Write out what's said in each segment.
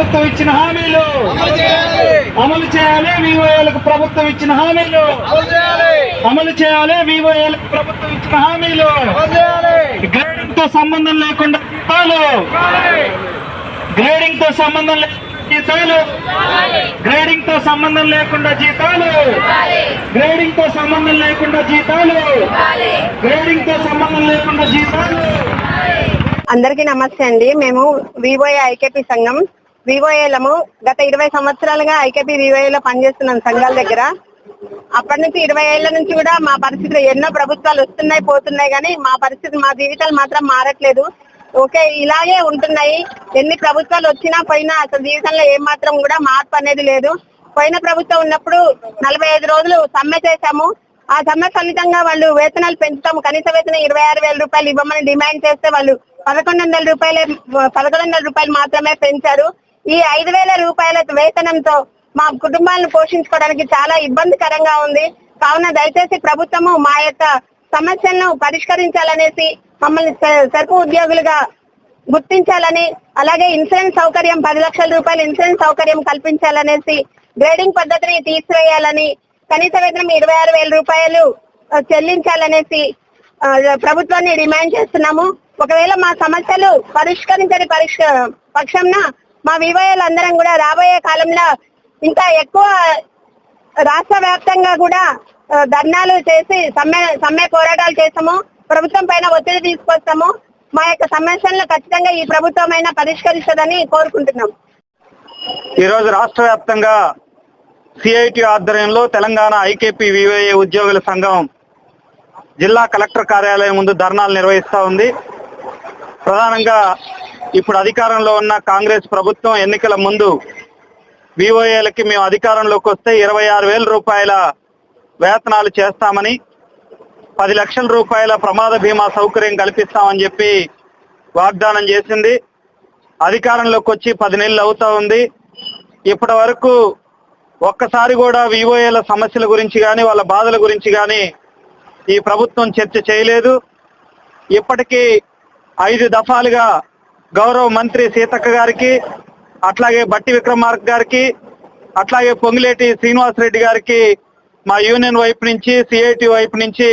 ప్రభుత్వం ఇచ్చిన హామీలు. అమలు చేయాలి. వివోఏలకు ప్రభుత్వం ఇచ్చిన హామీలు. అమలు చేయాలి. వివోఏలకు ప్రభుత్వం ఇచ్చిన హామీలు. గ్రేడింగ్తో సంబంధం లేకుండా జీతాలు. గ్రేడింగ్తో సంబంధం లేకుండా జీతాలు. గ్రేడింగ్తో సంబంధం లేకుండా జీతాలు. గ్రేడింగ్తో సంబంధం లేకుండా జీతాలు. గ్రేడింగ్తో సంబంధం లేకుండా జీతాలు. అందరికీ నమస్తే అండి. మేము వివోఏ ఐకేపీ సంఘం వివోఏలము గత ఇరవై సంవత్సరాలుగా ఐకేపీ వివోఏలో పనిచేస్తున్నాం సంఘాల దగ్గర. అప్పటి నుంచి ఇరవై ఏళ్ళ నుంచి కూడా మా పరిస్థితులు ఎన్నో ప్రభుత్వాలు వస్తున్నాయి పోతున్నాయి కానీ మా పరిస్థితి మా జీవితాలు మాత్రం మారట్లేదు. ఓకే ఇలాగే ఉంటున్నాయి. ఎన్ని ప్రభుత్వాలు వచ్చినా పోయినా అసలు జీవితంలో ఏమాత్రం మాత్రం కూడా మార్పు అనేది లేదు. పోయిన ప్రభుత్వం ఉన్నప్పుడు నలభై ఐదు రోజులు సమ్మె చేశాము. ఆ సమ్మె ఫలితంగా వాళ్ళు వేతనాలు పెంచుతాము. కనీస వేతనం ఇరవై ఆరు వేల రూపాయలు ఇవ్వమని డిమాండ్ చేస్తే వాళ్ళు పదకొండు వందల రూపాయలే పదకొండు వందల రూపాయలు మాత్రమే పెంచారు. ఈ ఐదు వేల రూపాయల వేతనంతో మా కుటుంబాలను పోషించుకోవడానికి చాలా ఇబ్బందికరంగా ఉంది. కావున దయచేసి ప్రభుత్వము మా యొక్క సమస్యలను పరిష్కరించాలనేసి మమ్మల్ని సరుకు ఉద్యోగులుగా గుర్తించాలని అలాగే ఇన్సూరెన్స్ సౌకర్యం పది లక్షల రూపాయల ఇన్సూరెన్స్ సౌకర్యం కల్పించాలనేసి గ్రేడింగ్ పద్ధతిని తీసివేయాలని కనీస వేతనం ఇరవై ఆరు వేల రూపాయలు చెల్లించాలనేసి ప్రభుత్వాన్ని డిమాండ్ చేస్తున్నాము. ఒకవేళ మా సమస్యలు పరిష్కరించని పరిష్క పక్షంన మా వివోఏలు అందరం కూడా రాబోయే కాలంలో ఇంకా ఎక్కువ రాష్ట్ర వ్యాప్తంగా కూడా ధర్నాలు చేసి సమ్మె సమ్మె పోరాటాలు చేస్తాము. ప్రభుత్వం పైన ఒత్తిడి తీసుకొస్తాము. మా యొక్క సమస్యలను ఖచ్చితంగా ఈ ప్రభుత్వం అయినా పరిష్కరిస్తుందని కోరుకుంటున్నాం. ఈరోజు రాష్ట్ర వ్యాప్తంగా సిఐటి ఆధ్వర్యంలో తెలంగాణ ఐకేపీ వివైఏ ఉద్యోగుల సంఘం జిల్లా కలెక్టర్ కార్యాలయం ముందు ధర్నాలు నిర్వహిస్తా ఉంది. ప్రధానంగా ఇప్పుడు అధికారంలో ఉన్న కాంగ్రెస్ ప్రభుత్వం ఎన్నికల ముందు వివోఏలకి మేము అధికారంలోకి వస్తే ఇరవై ఆరు వేల రూపాయల వేతనాలు చేస్తామని పది లక్షల రూపాయల ప్రమాద బీమా సౌకర్యం కల్పిస్తామని చెప్పి వాగ్దానం చేసింది. అధికారంలోకి వచ్చి పది నెలలు అవుతా ఉంది. ఇప్పటి వరకు ఒక్కసారి కూడా వివోఏల సమస్యల గురించి కానీ వాళ్ళ బాధల గురించి కానీ ఈ ప్రభుత్వం చర్చ చేయలేదు. ఇప్పటికీ ఐదు దఫాలుగా గౌరవ మంత్రి సీతక్క గారికి అట్లాగే బట్టి విక్రమార్క గారికి అట్లాగే పొంగిలేటి శ్రీనివాసరెడ్డి గారికి మా యూనియన్ వైపు నుంచి సిఐటి వైపు నుంచి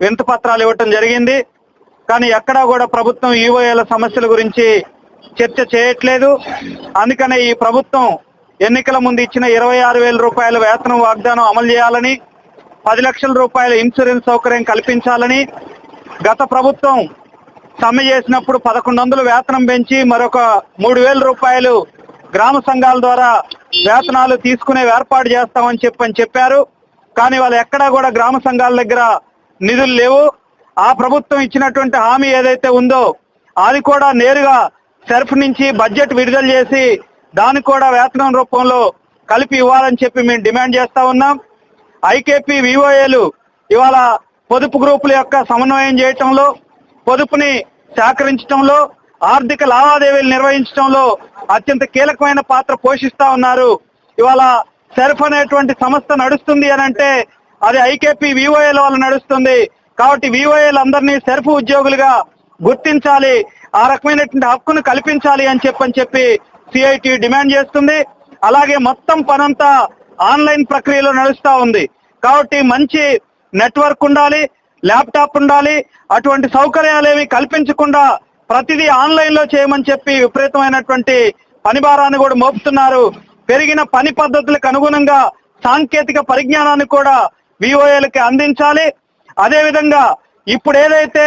వింత పత్రాలు ఇవ్వటం జరిగింది. కానీ ఎక్కడా కూడా ప్రభుత్వం ఈవోఏల సమస్యల గురించి చర్చ చేయట్లేదు. అందుకనే ఈ ప్రభుత్వం ఎన్నికల ముందు ఇచ్చిన ఇరవై ఆరు వేల రూపాయల వేతనం వాగ్దానం అమలు చేయాలని పది లక్షల రూపాయల ఇన్సూరెన్స్ సౌకర్యం కల్పించాలని గత ప్రభుత్వం సమ్మె చేసినప్పుడు పదకొండు వందలు వేతనం పెంచి మరొక మూడు వేల రూపాయలు గ్రామ సంఘాల ద్వారా వేతనాలు తీసుకునే ఏర్పాటు చేస్తామని చెప్పని చెప్పారు. కానీ వాళ్ళు ఎక్కడా కూడా గ్రామ సంఘాల దగ్గర నిధులు లేవు. ఆ ప్రభుత్వం ఇచ్చినటువంటి హామీ ఏదైతే ఉందో అది కూడా నేరుగా సెర్ఫ్ నుంచి బడ్జెట్ విడుదల చేసి దానికి కూడా వేతనం రూపంలో కలిపి ఇవ్వాలని చెప్పి మేము డిమాండ్ చేస్తా ఉన్నాం. ఐకేపీ వివోఏలు ఇవాళ పొదుపు గ్రూపుల యొక్క సమన్వయం చేయటంలో పొదుపుని సేకరించడంలో ఆర్థిక లావాదేవీలు నిర్వహించడంలో అత్యంత కీలకమైన పాత్ర పోషిస్తా ఉన్నారు. ఇవాళ సెర్ఫ్ అనేటువంటి సంస్థ నడుస్తుంది అని అంటే అది ఐకేపీ వివోఏల వల్ల నడుస్తుంది. కాబట్టి వివోఏలు అందరినీ సెర్ఫ్ ఉద్యోగులుగా గుర్తించాలి ఆ రకమైనటువంటి హక్కును కల్పించాలి అని చెప్పని చెప్పి సిఐటి డిమాండ్ చేస్తుంది. అలాగే మొత్తం పనంతా ఆన్లైన్ ప్రక్రియలో నడుస్తా ఉంది. కాబట్టి మంచి నెట్వర్క్ ఉండాలి ల్యాప్టాప్ ఉండాలి అటువంటి సౌకర్యాలు ఏవి కల్పించకుండా ప్రతిదీ ఆన్లైన్లో చేయమని చెప్పి విపరీతమైనటువంటి పని భారాన్ని కూడా మోపుతున్నారు. పెరిగిన పని పద్ధతులకు అనుగుణంగా సాంకేతిక పరిజ్ఞానాన్ని కూడా విఓఏలకి అందించాలి. అదేవిధంగా ఇప్పుడు ఏదైతే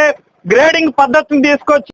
గ్రేడింగ్ పద్ధతిని తీసుకొచ్చి